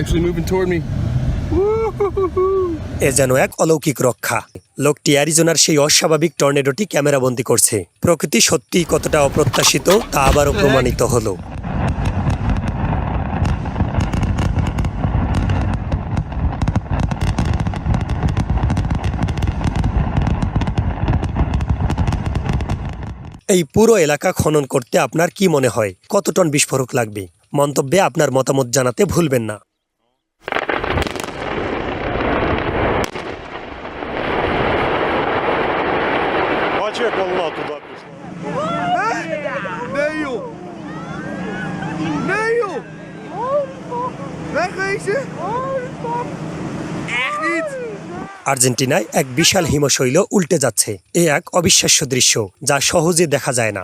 actually moving toward me. এ যেন এক অলৌকিক রক্ষা। লোকটি অ্যারিজোনার সেই অস্বাভাবিক টর্নেডোটি ক্যামেরাবন্দি করছে। প্রকৃতি সত্যিই কতটা অপ্রত্যাশিত তা আবারও প্রমাণিত হলো। এই পুরো এলাকা খনন করতে আপনার কি মনে হয়? কত টন বিস্ফোরক লাগবে? মন্তব্যে আপনার মতামত জানাতে ভুলবেন না। Бачу, як волна туди пішла. Nee joh! Nee joh! Wegwezen! Echt niet! আর্জেন্টিনায় এক বিশাল হিমশৈল উল্টে যাচ্ছে এ এক অবিশ্বাস্য দৃশ্য যা সহজে দেখা যায় না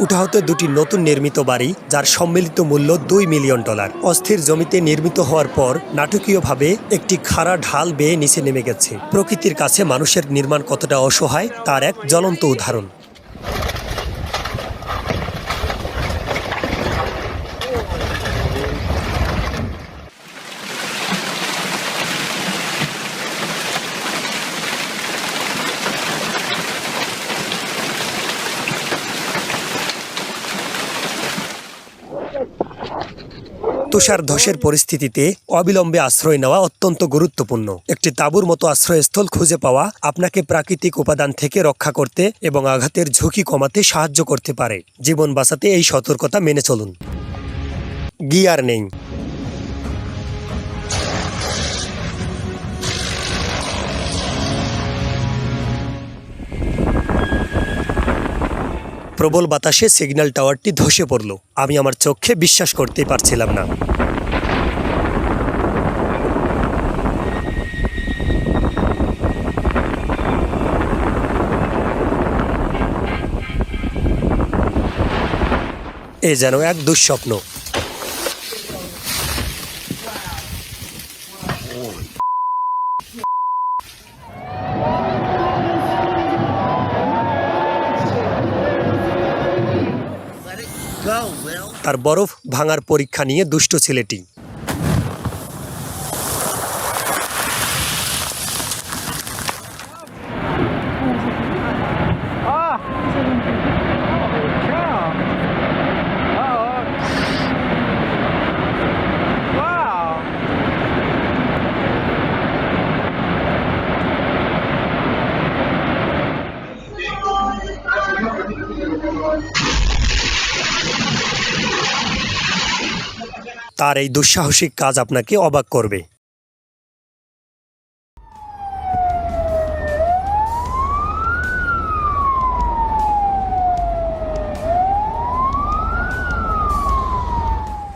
উঠাহতে দুটি নতুন নির্মিত বাড়ি, যার সম্মিলিত মূল্য দুই মিলিয়ন ডলার। অস্থির জমিতে নির্মিত হওয়ার পর নাটকীয়ভাবে একটি খাড়া ঢাল বেয়ে নিচে নেমে গেছে। প্রকৃতির কাছে মানুষের নির্মাণ কতটা অসহায়, তার এক জ্বলন্ত উদাহরণ। তুষার ধসের পরিস্থিতিতে অবিলম্বে আশ্রয় নেওয়া অত্যন্ত গুরুত্বপূর্ণ। একটি তাঁবুর মতো আশ্রয়স্থল খুঁজে পাওয়া আপনাকে প্রাকৃতিক উপাদান থেকে রক্ষা করতে এবং আঘাতের ঝুঁকি কমাতে সাহায্য করতে পারে। জীবন বাঁচাতে এই সতর্কতা মেনে চলুন। গিয়ার নেই। প্রবল বাতাসে সিগন্যাল টাওয়ারটি ধসে পড়ল। আমি আমার চোখে বিশ্বাস করতেই পারছিলাম না। এ যেন এক দুঃস্বপ্ন। তার বরফ ভাঙার পরীক্ষা নিয়ে দুষ্ট ছেলেটি। তার এই দুঃসাহসিক কাজ আপনাকে অবাক করবে।